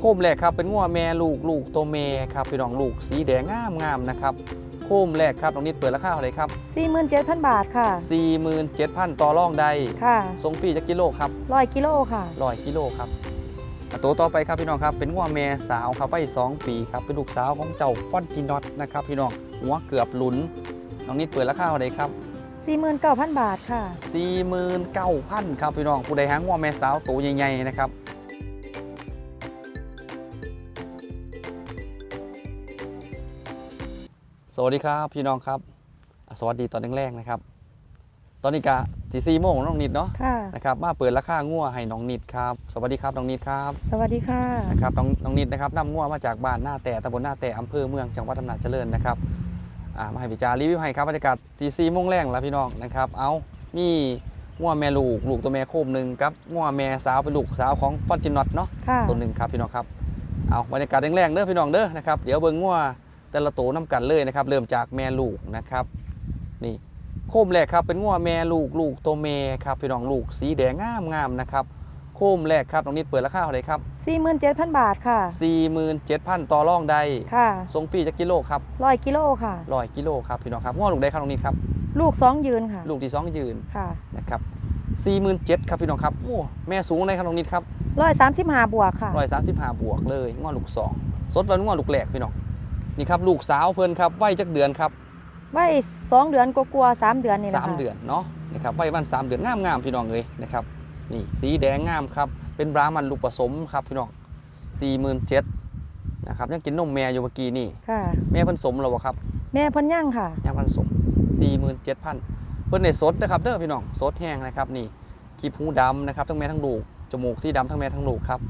โคมแรกครับเป็นงัวแม่ลูกลูกตัวแม่ครับพี่น้องลูกสีแดงงามงามนะครับโคมแรกครับน้องนิดเปิดราคาเท่าไหร่ครับ 47,000 บาทค่ะ 47,000 ต่อรองใดค่ะส่งฟรีจักกิโลครับร้อยกิโลค่ะร้อยกิโลครับอะตัวต่อไปครับพี่น้องครับเป็นงัวแม่สาวครับไปสองปีครับเป็นลูกสาวของเจ้าฟอนตินอตนะครับพี่น้องหัวเกือบหลุนน้องนิดเปิดราคาเท่าไหร่ครับ49,000 บาทค่ะ 49,000 ครับพี่น้องผู้ใดหางงัวแม่สาวตัวใหญ่ๆนะครับ สวัสดีครับพี่น้องครับอะสวัสดีตอนแรกๆนะครับ ตอนนี้กะสี่สี่โมงน้องนิดเนาะค่ะ นะครับมาเปิดราคางัวให้น้องนิดครับสวัสดีครับน้องนิดครับสวัสดีค่ะ นะครับน้องน้องนิดนะครับนำงัวมาจากบ้านหน้าแต่ตำบลหน้าแต่อำเภอเมืองจังหวัดอำนาจเจริญนะครับอ่ามาให้พิจารรีวิวให้ครับบรรยากาศตีซีโมงแรงแล้วพี่น้องนะครับเอามีงัวแม่ลูกลูกตัวแม่โคมหนึ่งครับงัวแม่สาวเป็นลูกสาวของฟอนตินอตเนาะค่ะ ตัวหนึ่งครับพี่น้องครับเอาบรรยากาศแรงๆเด้อพี่น้องเด้อนะครับเดี๋ยวเบิ่งงัว แต่ละตัวน้กันเลยนะครับ เริ่มจากแม่ลูกนะครับ นี่โคมแรกครับเป็นงัวแม่ลูกลูกตัวแม่ครับพี่น้องลูกสีแดงงามงามๆนะครับโคมแรกครับน้องนิดเปิดราคาเท่าไหร่ครับ 47,000 บาทค่ะ 47,000 ต่อรองได้ค่ะส่งฟรีจักกิโลครับร้อยกิโลค่ะร้อยกิโลครับพี่น้องครับง้อลูกได้ครับตรงนี้ครับ ลูก 2 ยืนค่ะ ลูกที่สองยืนค่ะนะครับ47,000ครับพี่น้องครับโอ้แม่สูงได้ครับตรงนี้ครับ135บวกค่ะร้อยสามสิบห้าบวกเลยง้อลูกสองสดวันง้อลูกแหลกพี่น้อง นี่ครับลูกสาวเพิ่นครับวัยจักเดือนครับไว้2เดือนกลัวาๆ3เดือนนี่แหละสามค่ะเดือนเนาะนะครับวัยวันสามเดือนงามงามๆพี่น้องเลยนะครับนี่สีแดงงามครับเป็นบรามันลูกผสมครับพี่น้อง47,000นะครับยังกินนมแม่อยู่เมื่อกี้นี่ค่ะแม่เพิ่นสมแล้วบ่ครับ แม่เพ่นย่างค่ะย่างพันสมสี่หมื่นเจ็ดพันเพิ่นในสดนะครับเด้อพี่น้องสดแห้งนะครับนี่ขีบหูดำนะครับทั้งแม่ทั้งลูกจมูกสีดำทั้งแม่ทั้งลูกครับ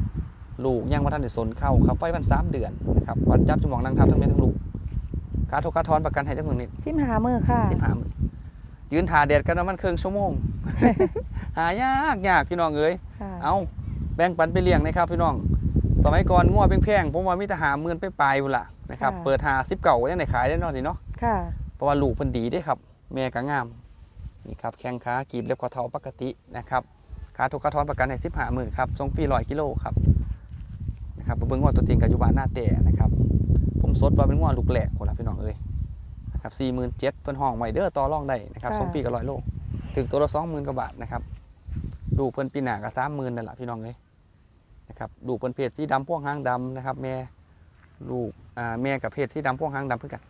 ลูกย่างมาท่านในสนเข้าครับไฟมันสามเดือนนะครับวันจับจมูกนางทับทั้งแม่ทั้งลูกค่าทุกค่าทอนประกันให้จักหนึ่งนิด15มื้อค่ะที่ผ่ามือยืนถ่าแดดกันประมาณครึ่งชั่วโมง หายากยากพี่น้องเอ้ยค่ะเอาแบ่งปันไปเลี้ยงนะครับพี่น้อง สมัยก่อนงัวแพงๆผมว่ามีแต่หาเมือนไปปลายพุ่นละนะครับเปิดหาสิบเก่ายังไหนขายได้เนอนสิเนาะค่ะเพราะว่าลูกเพิ่นดีเด้ครับแม่ก็งามนี่ครับแข้งขากีบเล็บข้อเท้าปกตินะครับขาทุกกระท้อนประกันให้สิบห้าหมื่นครับทรงฟรีร้อยกิโลครับ นะครับไปเบิ่งงวดตัวจริงกับอยู่บ้านหน้าแต่นะครับผมสดว่าเป็นงวดลูกแหลกคนละพี่น้องเอ้ยนะครับสี่หมื่นเจ็ดเพิ่นห้องไว้เด้อต่อรองได้นะครับค่ะทรงฟรีกับร้อยโลถึงตัวละสองหมื่นกว่าบาทนะครับลูกเพิ่นปีหน้าก็สามหมื่นนั่นแหละพี่น้องเอ้ยนะครับลูกเพิ่นเพศสีดำพวกหางดำนะครับ แม่ลูกอ่าแม่กับเพศสีดำพวกหางดำเพื่อกัน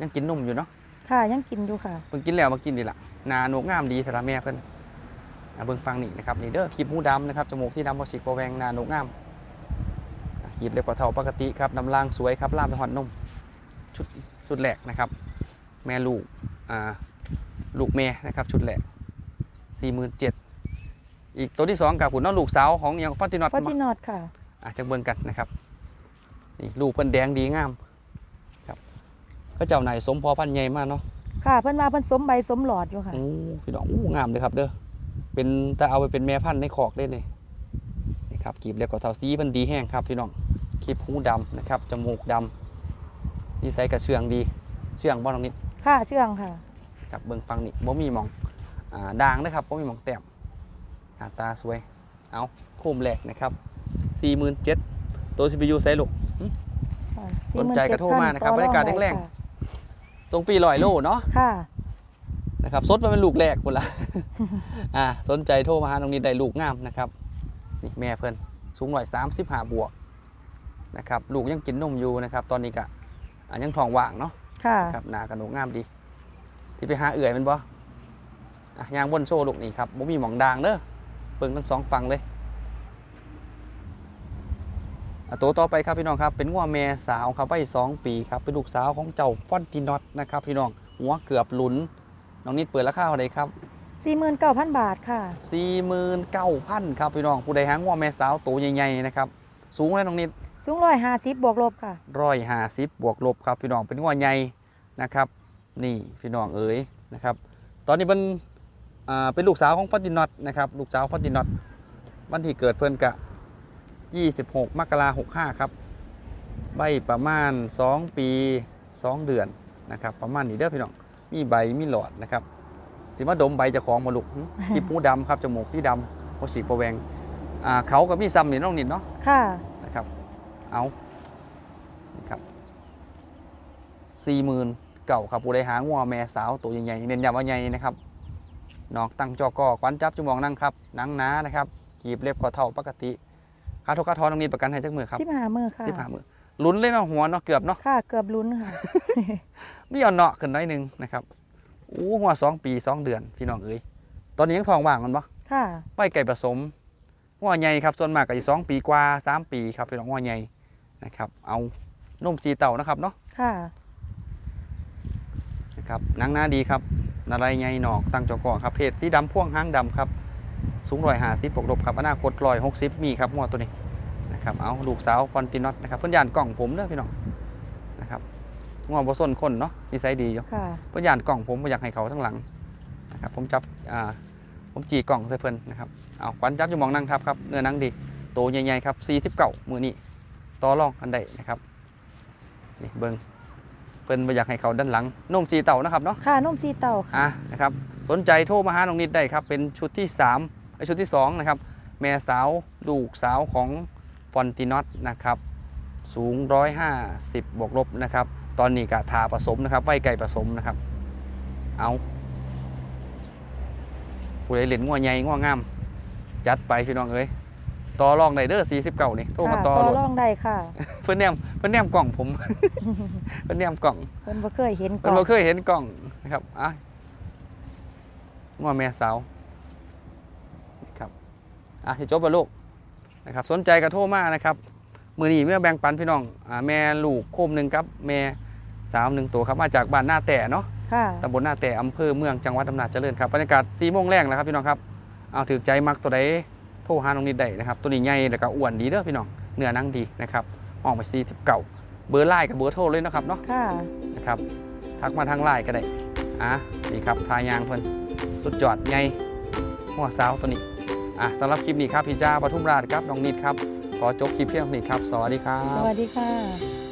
ยังกินนมอยู่เนาะค่ะยังกินอยู่ค่ะเพิ่งกินแล้วมากินดีละหนาโหนกงามดีสำหรับแม่เพิ่นอะเบิ่งฟังนี่นะครับนี่เด้อคลิปหูดำนะครับจมูกที่ดำบอสิกบอแวงหนาโหนกงาม อะขีดเล็บกว่าเท่าปกติครับน้ำลางสวยครับล่ามไปหอดนมชุดชุดแรกนะครับ แม่ลูกอ่าลูกแม่นะครับ ชุดแรกสี่หมื่นเจ็ดอีกตัวที่สองกับขุนน้องลูกสาวของยังฟอนตินอตฟอร์จินอตค่ะอาจจะเบิ่งกันนะครับนี่ลูกเพิ่นแดงดีงามครับพระเจ้าไหนายสมพอพันธุ์ใหญ่มากเนาะค่ะเพิ่นว่าเพิ่นสมใบสมหลอดอยู่ค่ะโอ้พี่น้องอู้งามเลยครับเด้อเป็นแต่เอาไปเป็นแม่พันธุ์ในคอกได้เลยนี่ครับกีบเล็บกับเท้าสีมันดีแห้งครับพี่น้อง คลิปหูดำนะครับจมูกดำดีไซน์กระเชื่องดี เชื่องบ้านตรงนี้ค่ะเชื่องค่ะครับเบิ่งฟังนี่บ่มีหมองอ่าด่างนะครับบ่มีหมองแต้มหน้าตาสวยเอาโคมแหลกนะครับ47,000ตัว CPU ไซส์ลูกค่ะสนใจก็โทรมานะครับ47,000บรรยากาศต่อองแรงๆได้ค่ะทรงฟรีลอยโลเนาะค่ะนะครับสดมาเป็นลูกแรกคนละอ่าสนใจโทรมาหาตรงนี้ได้ลูกงามนะครับนี่แม่เพิ่นสูงหน่อยสามสิบห้าบวก นะครับลูกยังกินนมอยู่นะครับ ตอนนี้ก็อ่ายังท้องว่างเนาะค่ะครับหนากระหนูงามดี ที่ไปหาเอื่อยแมันบ่อะยางบนโชว์ลูกนี่ครับบ่มีหมองดางเด้อเบิ่งทั้งสองฝั่งเลยอะตัวต่อไปครับพี่น้องครับเป็นงัวแม่สาวครับไปสองปีครับเป็นลูกสาวของเจ้าฟอนตินอตนะครับพี่น้องหัวเกือบหลุนน้องนิดเปิดราคาเท่าไหร่ครับ49,000 บาทค่ะ 49,000 ครับพี่น้องผู้ใดหางว่าแม่สาวตัวใหญ่ๆนะครับ สูงแล้วน้องนิด สูง150บวกลบค่ะร้อยห้าสิบบวกลบครับพี่น้องเป็นงัวใหญ่นะครับ นี่พี่น้องเอ๋ยนะครับ ตอนนี้เป็นอ่าเป็นลูกสาวของฟอตินอตนะครับลูกสาวฟอตินอตวันที่เกิดเพิ่นกะ 26 มกราคม65ครับใบประมาณ 2 ปี 2 เดือนนะครับ ประมาณนี้เด้อพี่น้องมีใบมีหลอดนะครับสิมาดมใบเจะของมาลุกหึที่หูดำครับจมูกที่ดำหัวสีโปรแวงอ่าเขากับมีซ้ำนี่น้องนิดเนาะค่ะน เอานี่ครับสี่หมื่นเก่าครับผู้ใดหางัวแม่สาวตัวใหญ่ๆเน้นย้ำว่าใหญ่นะครับนอกตั้งจอกอควันจับจุมองนั่งครับหนังหนานะครับกีบเล็บคอเท่าปกติค่าทุกค่าทอนตรงนี้ประกันให้จักมือครับสิบห้ามือค่ะที่ผ่ามือลุ้นเลยเนาะหัวเนาะเกือบเนาะค่ะเกือบลุ้นค่ะมีอ่อนเนาะขึ้นน้อยหนึงนะครับอู้หัวสองปีสองเดือนพี่น้องเอ้ยตอนนี้ยังทองว่างกันปะค่ะไว้ไก่ผสมหัวใหญ่ครับส่วนมากก็จะสองปีกว่าสามปีครับพี่น้องหัวใหญ่ นะครับ เอานุ่มสีเต่านะครับเนาะค่ะนะครับหนังหน้าดีครับนาไรใหญ่หนอกตั้งจอกอครับเพศสีดำพ่วงหางดำครับ สูงรอยหาสิบปกลบครับอนาคตรอยหกสิบมีครับหัวตัวนี้นะครับเอาลูกสาวฟอนตินอตนะครับเพื่อนยานกล่องผมเด้อพี่น้องนะครับงัวบส้นคนเนาะนิสัยดีอยู่ค่ะเพื่อนยานกล่องผมบ่อยากให้เขาทั้งหลังนะครับผมจับอ่าผมจีกล่องใส่เพิ่นนะครับเอาควันจับอยู่หมองนั่งทับครับเนื้อหนังดีโตใหญ่ๆครับสี่สิบเก่ามือนี้ ต่อรองอันใดนะครับนี่เบิ้งเพิ่นบ่อยากให้เขาด้านหลังนุ่มจีเต่านะครับเนาะค่ะนุ่มซีเต่าค่ะอะนะครับสนใจโทรมาหาน้องนิดได้ครับเป็นชุดที่3ไอยชุดที่2นะครับแม่สาวลูกสาวของฟอนตินอตนะครับสูง 150 บวกลบนะครับ ตอนนี้กะทาผสมนะครับไว้ไก่ผสมนะครับ เอาผู้ใดเล่นงัวใหญ่งัวงาม จัดไปพี่น้องเอ้ย ต่อรองไดเดอร์49นี่โทรมาค่ะต่อต่อรถ รองได้ค่ะเพื่อนแนมเพื่อนแนมกล่องผม เพื่อนแนมกล่องเพิ่นบ่เคยเห็นก่มันอนบ่เคยเห็นกล่องนะครับอะงัวแม่สาวนะครับอะที่จบไปลูกนะครับ สนใจกระโทรมานะครับมือนี้เมื่อแบ่งปันพี่น้องอ่าแม่ลูกโคมหนึ่งครับ แม่สาวหนึ่งตัวครับมาจากบ้านหน้าแต่เนาะ ค่ะตำบลหน้าแต่อำเภอเมืองจังหวัดอำนาจเจริญครับบรรยากาศสีโมงแรงแล้วครับพี่น้องครับ เอาถือใจมักตัวใด โทรหาน้องนิดได้นะครับตัวนี้ใหญ่แล้วก็อ้วนดีเด้อพี่น้องเนื้อหนังดีนะครับห้องไปซีทิบเก่าเบอร์ไลน์กับเบอร์โทรเลยนะครับเนาะค่ะนะครับทักมาทางไลน์ก็ได้อะนี่ครับทายางเพิ่นสุดยอดใหญ่หัวสาวตัวนี้อะสำหรับคลิปนี้ครับพี่จ้าปทุมราชครับน้องนิดครับขอจบคลิปเพียงเท่านี้ครับ สวัสดีครัสบวัสดีค่ะ